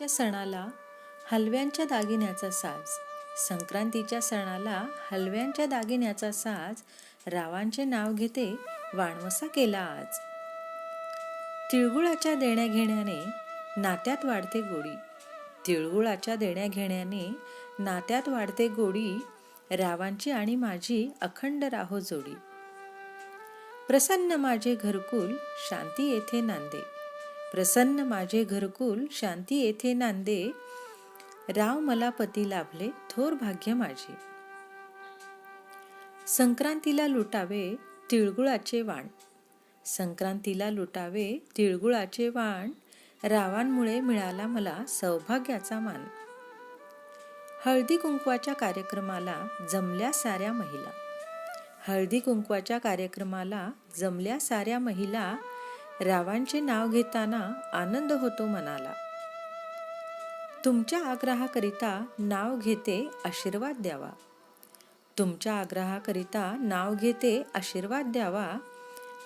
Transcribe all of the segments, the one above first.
संक्रांतीच्या सणाला हलव्यांच्या दागिन्याचा साज. संक्रांतीच्या सणाला हलव्यांच्या दागिन्याचा साज. रावांचे नाव घेते वाणवसा केला आज. तिळगुळाच्या देण्या घेण्याने नात्यात वाढते गोडी. तिळगुळाच्या देण्या घेण्याने नात्यात वाढते गोडी. रावांची आणि माझी अखंड राहो जोडी प्रसन्न माझे घरकुल शांती येथे नांदे. प्रसन्न माझे घरकुल शांती येथे नांदे. राव मला पती लाभले थोर भाग्य माझे. संक्रांतीला लुटावे तिळगुळाचे वाण. संक्रांतीला लुटावे तिळगुळाचे वाण. रावांमुळे मिळाला मला सौभाग्याचा मान. हळदी कुंकवाच्या कार्यक्रमाला जमल्या साऱ्या महिला. हळदी कुंकवाच्या कार्यक्रमाला जमल्या साऱ्या महिला रावांचे नाव घेताना आनंद होतो मनाला. तुमच्या आग्रहाकरिता नाव घेते आशीर्वाद द्यावा. तुमच्या आग्रहाकरिता नाव घेते आशीर्वाद द्यावा.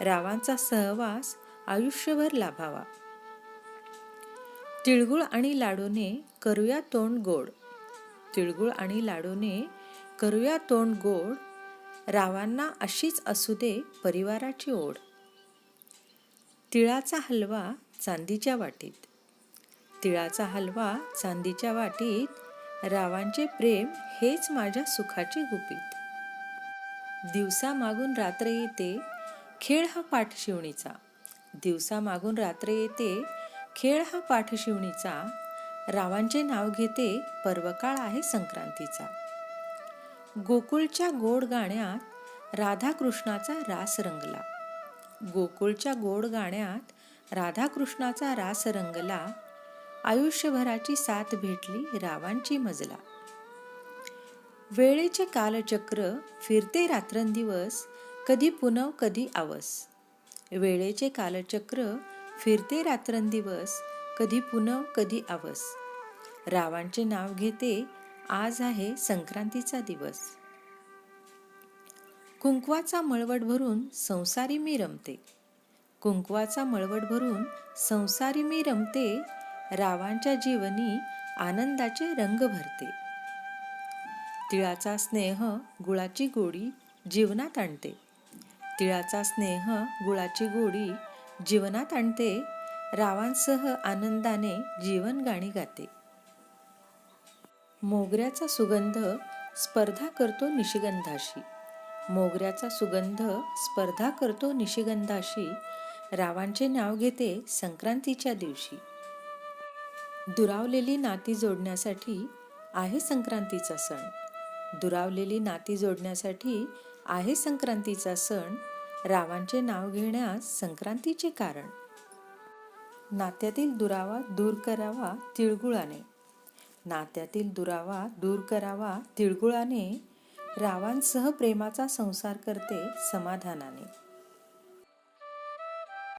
रावांचा सहवास आयुष्यभर लाभावा. तिळगुळ आणि लाडूने करूया तोंड गोड. तिळगुळ आणि लाडूने करूया तोंड गोड. रावांना अशीच असू दे परिवाराची ओढ. तिळाचा हलवा चांदीच्या वाटीत. तिळाचा हलवा चांदीच्या वाटीत. रावांचे प्रेम हेच माझ्या सुखाची गुपित. दिवसा मागून रात्र येते खेळ हा पाठ शिवणीचा दिवसा मागून रात्र येते खेळ हा पाठ शिवणीचा रावांचे नाव घेते पर्वकाळ आहे संक्रांतीचा. गोकुळच्या गोड गाण्यात राधाकृष्णाचा रास रंगला. गोकुळच्या गोड गाण्यात राधाकृष्णाचा रास रंगला आयुष्यभराची साथ भेटली रावांची मजला. वेळेचे कालचक्र फिरते रात्रंदिवस कधी पुनव कधी आवस वेळेचे कालचक्र फिरते रात्रंदिवस कधी पुनव कधी आवस रावांचे नाव घेते आज आहे संक्रांतीचा दिवस. कुंकवाचा मळवट भरून संसारी मी रमते. कुंकवाचा मळवट भरून संसारी मी रमते रावांच्या जीवनी आनंदाचे रंग भरते. तिळाचा स्नेह गुळाची गोडी जीवनात आणते. तिळाचा स्नेह गुळाची गोडी जीवनात आणते रावांसह आनंदाने जीवन गाणी गाते. मोगऱ्याचा सुगंध स्पर्धा करतो निशिगंधाशी. मोगऱ्याचा सुगंध स्पर्धा करतो निशिगंधाशी. रावांचे नाव घेते संक्रांतीच्या दिवशी. दुरावलेली नाती जोडण्यासाठी आहे संक्रांतीचा सण. दुरावलेली नाती जोडण्यासाठी आहे संक्रांतीचा सण. रावांचे नाव घेण्यास संक्रांतीचे कारण. नात्यातील दुरावा दूर करावा तिळगुळाने. नात्यातील दुरावा दूर करावा तिळगुळाने. रावांसह प्रेमाचा संसार करते समाधानाने.